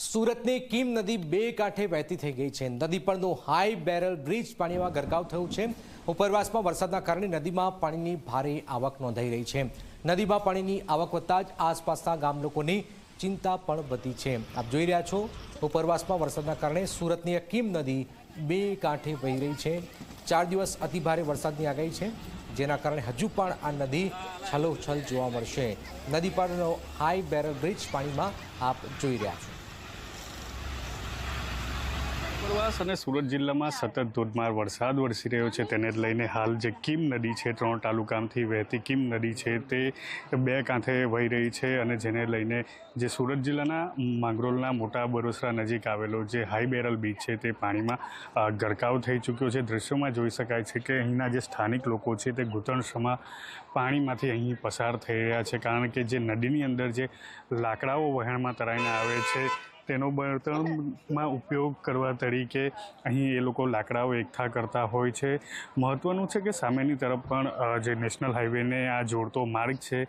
સુરતની કીમ નદી બે કાંઠે વહેતી થઈ ગઈ છે. નદી પરનો હાઈ બેરલ બ્રિજ પાણીમાં ગરકાવ થયું છે. ઉપરવાસમાં વરસાદના કારણે નદીમાં પાણીની ભારે આવક નોંધાઈ રહી છે. નદીમાં પાણીની આવક વધતા જ આસપાસના ગામ લોકોની ચિંતા પણ વધી છે. આપ જોઈ રહ્યા છો, ઉપરવાસમાં વરસાદના કારણે સુરતની કીમ નદી બે કાંઠે વહી રહી છે. ચાર દિવસ અતિભારે વરસાદની આગાહી છે. જેના કારણે હજુ પણ આ નદી છલોછલ જોવા મળશે. નદી પરનો હાઈ બેરલ બ્રિજ પાણીમાં આપ જોઈ રહ્યા છો. ઉપરવાસ અને સુરત જિલ્લામાં સતત ધોધમાર વરસાદ વરસી રહ્યો છે. તેને લઈને હાલ જે કીમ નદી છે, ત્રણ તાલુકામાંથી વહેતી કીમ નદી છે, તે બે કાંઠે વહી રહી છે અને જેને લઈને જે સુરત જિલ્લાના માંગરોળના મોટા બરોસરા નજીક આવેલો જે હાઈ બેરલ બીચ છે, તે પાણીમાં ગરકાવ થઈ ચૂક્યો છે. દ્રશ્યોમાં જોઈ શકાય છે કે અહીંના જે સ્થાનિક લોકો છે, તે ઘૂંટણસમાં પાણીમાંથી અહીં પસાર થઈ રહ્યા છે. કારણ કે જે નદીની અંદર જે લાકડાઓ વહેણમાં તરાઈને આવે છે તેનો બળતણમાં ઉપયોગ કરવા તરીકે અહીં એ લોકો લાકડાઓ એકઠા કરતા હોય છે. મહત્ત્વનું છે કે સામેની તરફ પણ જે નેશનલ હાઈવેને આ જોડતો માર્ગ છે,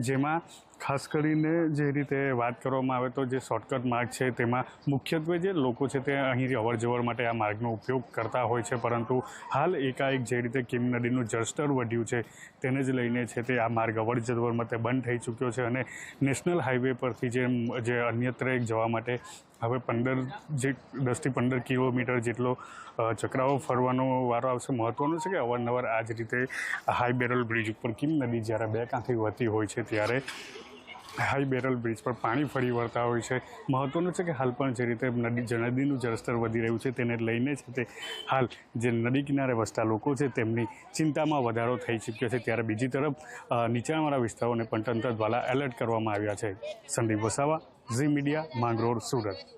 જેમાં ખાસ કરીને જે રીતે વાત કરવામાં આવે તો જે શોર્ટકટ માર્ગ છે તેમાં મુખ્યત્વે જે લોકો છે તે અહીં અવર જવર માટે આ માર્ગનો ઉપયોગ કરતા હોય છે, પરંતુ હાલ એકાએક જે રીતે કિમ નદીનું જળસ્તર વધ્યું છે તેને જ લઈને છે તે આ માર્ગ અવર જવર માટે બંધ થઈ ચૂક્યો છે અને નેશનલ હાઈવે પરથી જે જે અન્યત્ર એક જવા માટે હવે પંદર, જે દસથી પંદર કિલોમીટર જેટલો ચક્રાઓ ફરવાનો વારો આવશે. મહત્ત્વનું છે કે અવારનવાર આ જ રીતે હાઈ બેરલ બ્રિજ ઉપર કિમ નદી જ્યારે બે કાંઠે વહેતી હોય છે ત્યારે હાઈ બેરલ બ્રિજ પર પાણી ફરી વળતા હોય છે. મહત્ત્વનું છે કે હાલ પણ જે રીતે નદી નદીનું જળસ્તર વધી રહ્યું છે તેને લઈને છે તે હાલ જે નદી કિનારે વસતા લોકો છે તેમની ચિંતામાં વધારો થઈ ચૂક્યો છે. ત્યારે બીજી તરફ નીચાણવાળા વિસ્તારોને પણ તંત્ર દ્વારા એલર્ટ કરવામાં આવ્યા છે. Sandeep Vasava, Zee media, Mangrol, Surat.